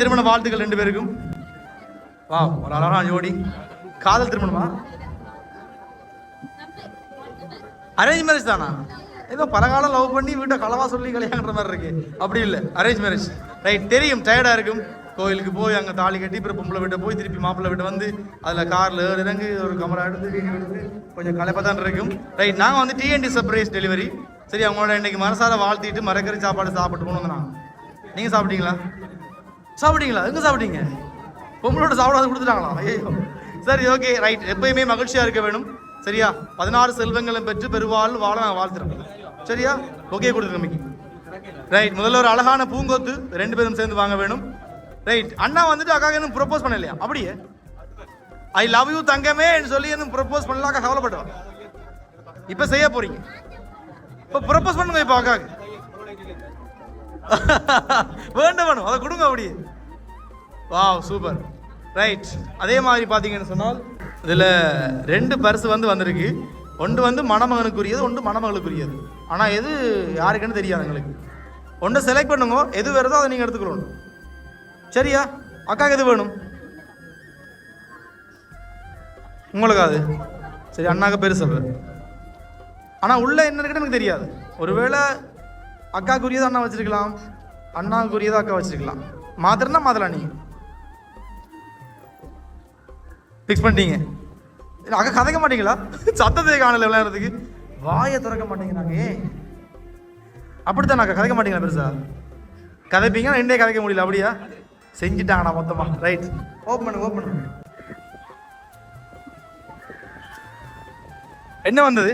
திருமண வாழ்த்துக்கள் ரெண்டு பேருக்கும். வா ஒரு அழகான ஜோடி. காதல் திருமணமா? அரேஞ்ச் மேரேஜ் தானா? ஏதோ பலகாலம் லவ் பண்ணி வீட்டை களவா சொல்லி கல்யாணன்ற மாதிரி இருக்கு. அப்படி இல்லை. அரேஞ்ச் மேரேஜ் ரைட் தெரியும் டயர்டா இருக்கும். கோயிலுக்கு போய் அங்கே தாலி கட்டி அப்புறம் பொம்பளை வீட்டை போய் திருப்பி மாப்பிள்ளை வீட்டை வந்து அதில் காரில் இறங்கி ஒரு கமரா எடுத்து வீடியோ எடுத்து கொஞ்சம் களைப்பாக தான் இருக்கும். ரைட் நாங்கள் வந்து டிஎன்டி சர்ப்ரைஸ் டெலிவரி சரி அவங்களோட இன்னைக்கு மனசார வாழ்த்திட்டு மரக்கறி சாப்பாடு சாப்பிட்டு போகணும் நான் நீங்கள் சாப்பிட்டீங்களா? சாப்பிட்டீங்களா? எங்கே சாப்பிட்டீங்க? பொம்பளோட சாப்பிடாத கொடுத்துட்டாங்களா? ஐயோ சரி ஓகே ரைட். எப்பயுமே மகிழ்ச்சியா இருக்க வேணும். சரியா? பதினாறு செல்வங்களும் பெற்று பெருவாள் வாழ நாங்கள் வாழ்த்துறோம் சரியா? ஓகே கொடுத்துருக்கோம் ரைட். முதல்ல ஒரு அழகான பூங்கொத்து ரெண்டு பேரும் சேர்ந்து வாங்க வேணும். ரைட். அண்ணா வந்துட்டு அக்காக்கு இன்னும் ப்ரொப்போஸ் பண்ணலையா? அப்படியே. ஐ லவ் யூ தங்கமே சொல்லி இன்னும் ப்ரொப்போஸ் பண்ணலாக்க கவலைப்படுறோம் இப்போ செய்ய போறீங்க. இப்போ ப்ரொப்போஸ் பண்ணுங்க இப்போ அக்காக்கு. வேண்டும் வேணும் அதை கொடுங்க அப்படியே வாவ் சூப்பர். ரைட் அதே மாதிரி பார்த்தீங்கன்னு சொன்னால் இதில் ரெண்டு பரிசு வந்து வந்திருக்கு. ஒன்று வந்து மணமகனுக்குரியது ஒன்று மணமகளுக்குரியது. ஆனால் எது யாருக்குன்னு தெரியாது எங்களுக்கு. ஒன்றை செலக்ட் பண்ணுங்க. எது வருதோ அதை நீங்கள் எடுத்துக்கணும் சரியா? அக்காவுக்கு எது வேணும்? உங்களுக்கு அது. சரி அண்ணாக்கு பெருசு சொல்கிறேன் ஆனால் உள்ளே என்ன இருக்குன்னு எனக்கு தெரியாது. ஒருவேளை அக்காக்குரியதை அண்ணா வச்சிருக்கலாம். அண்ணாக்குரியதை அக்கா வச்சிருக்கலாம். மாத்திரம்னா மாத்தலாம் நீங்க? ஃபிக்ஸ் பண்ணிட்டீங்க. அக்கா கதைக்க மாட்டீங்களா? சத்தத்தை காணல விளையாடுறதுக்கு. வாயை திறக்க மாட்டேங்கிறாங்க அப்படித்தான் அக்கா கதைக்க மாட்டீங்களா பெருசா? கதைப்பீங்க ரெண்டே கதைக்க முடியல அப்படியா? செஞ்சுட்டாங்கண்ணா மொத்தமா. ரைட் ஓப்பன் பண்ணு ஓப்பன் பண்ணு. என்ன வந்தது?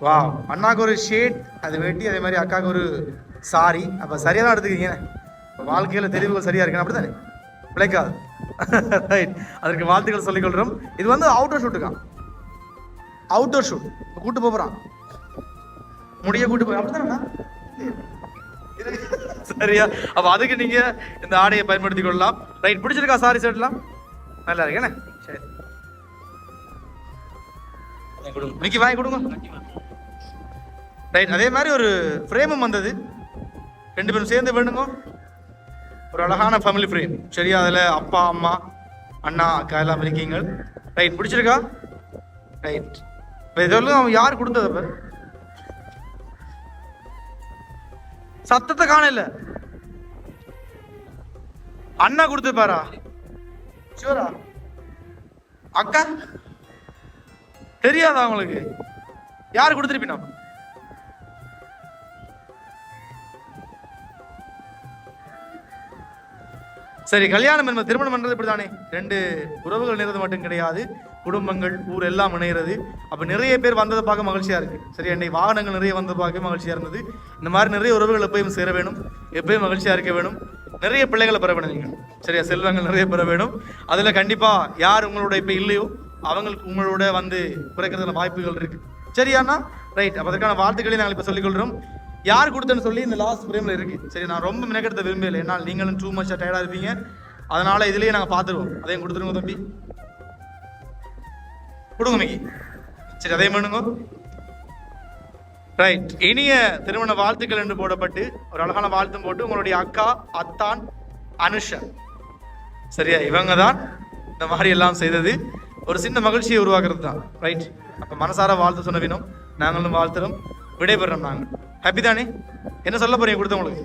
வா அண்ணாக்கு ஒரு ஷேட் அது வெட்டி அதே மாதிரி அக்காவுக்கு ஒரு சாரி அப்போ சரியாக தான் எடுத்துக்கிறீங்க. வாழ்க்கையில் தெரிவுகள் சரியாக இருக்கு அப்படி தானே பிழைக்காது ரைட் அதற்கு வாழ்த்துக்கள் சொல்லிக்கொள்கிறோம் இது வந்து அவுட்டோர் ஷூட்டுக்கா அவுட்டோர் ஷூட் இப்போ கூட்டு போகிறான் முடிய கூட்டு போய் அப்படித்தானே சரியா? அப்ப அதுக்கு நீங்க இந்த ஆடையை பயன்படுத்தி கொள்ளலாம். ரைட் பிடிச்சிருக்கா சாரி செட்லாம் நல்லா இருக்கு என்ன? சரி. மிக்கி வாங்கி கொடுங்க. ரைட் அதே மாதிரி ஒரு ஃப்ரேமும் வந்தது. ரெண்டு பேரும் சேர்ந்து வேணுங்க. ஒரு அழகான ஃபேமிலி ஃப்ரேம் சரியா அதில் அப்பா அம்மா அண்ணா அக்கா எல்லாம் இருக்கீங்க. ரைட் பிடிச்சிருக்கா? ரைட் இப்போ இதெல்லாம் அவன் யார் கொடுத்தது அப்ப? சத்தத்தை காணல. அண்ணா கொடுத்துப்பாரா ஷியூரா அக்கா? தெரியாதா உங்களுக்கு? யார் கொடுத்துருப்பீனா? சரி கல்யாணம் என்பது திருமணம் என்றது இப்படிதானே ரெண்டு உறவுகள் இணைறது மட்டும் கிடையாது. குடும்பங்கள் ஊர் எல்லாம் இணையிறது. அப்போ நிறைய பேர் வந்ததை பார்க்க மகிழ்ச்சியாக இருக்குது சரி என்னை வாகனங்கள் நிறைய வந்ததை பார்க்க மகிழ்ச்சியாக இருந்தது. இந்த மாதிரி நிறைய உறவுகள் எப்பயும் சேர வேணும். எப்பயும் மகிழ்ச்சியாக இருக்க வேணும். நிறைய பிள்ளைகளை பெற வேணும் நீங்கள். சரியா? செல்வங்கள் நிறைய பெற வேணும். அதில் கண்டிப்பாக யார் உங்களோட இப்போ இல்லையோ அவங்களுக்கு உங்களோட வந்து குறைக்கிறதுல வாய்ப்புகள் இருக்குது சரியாண்ணா? ரைட் அப்போ அதற்கான வார்த்தைகளையும் நாங்கள் இப்ப சொல்லிக்கொள்கிறோம் யார் கொடுத்தேன்னு சொல்லி இந்த லாஸ்ட் ஃப்ரேமில் இருக்குது சரி நான் ரொம்ப மினக்கெடுத்த விரும்பல என்னால் நீங்களும் டூ மச்சா டயர்டாக இருப்பீங்க. அதனால் இதுலேயே நாங்கள் பார்த்துருவோம். அதையும் கொடுத்துருங்க தம்பி. கொடுங்க மிக்கி. சரி அதையும் பண்ணுங்க. ரைட் இனிய திருமண வாழ்த்துக்கள் என்று போடப்பட்டு ஒரு அழகான வாழ்த்தும் போட்டு உங்களுடைய அக்கா அத்தான் அனுஷா. சரியா? இவங்க தான் இந்த மாதிரி எல்லாம் செய்தது. ஒரு சின்ன மகிழ்ச்சியை உருவாக்குறது தான். ரைட் அப்போ மனசார வாழ்த்து சொன்ன வினம் நாங்களும் வாழ்த்துறோம். விடைபெறோம் நாங்கள் ஹாப்பி தானே? என்ன சொல்ல போறீங்க கொடுத்தவங்களுக்கு?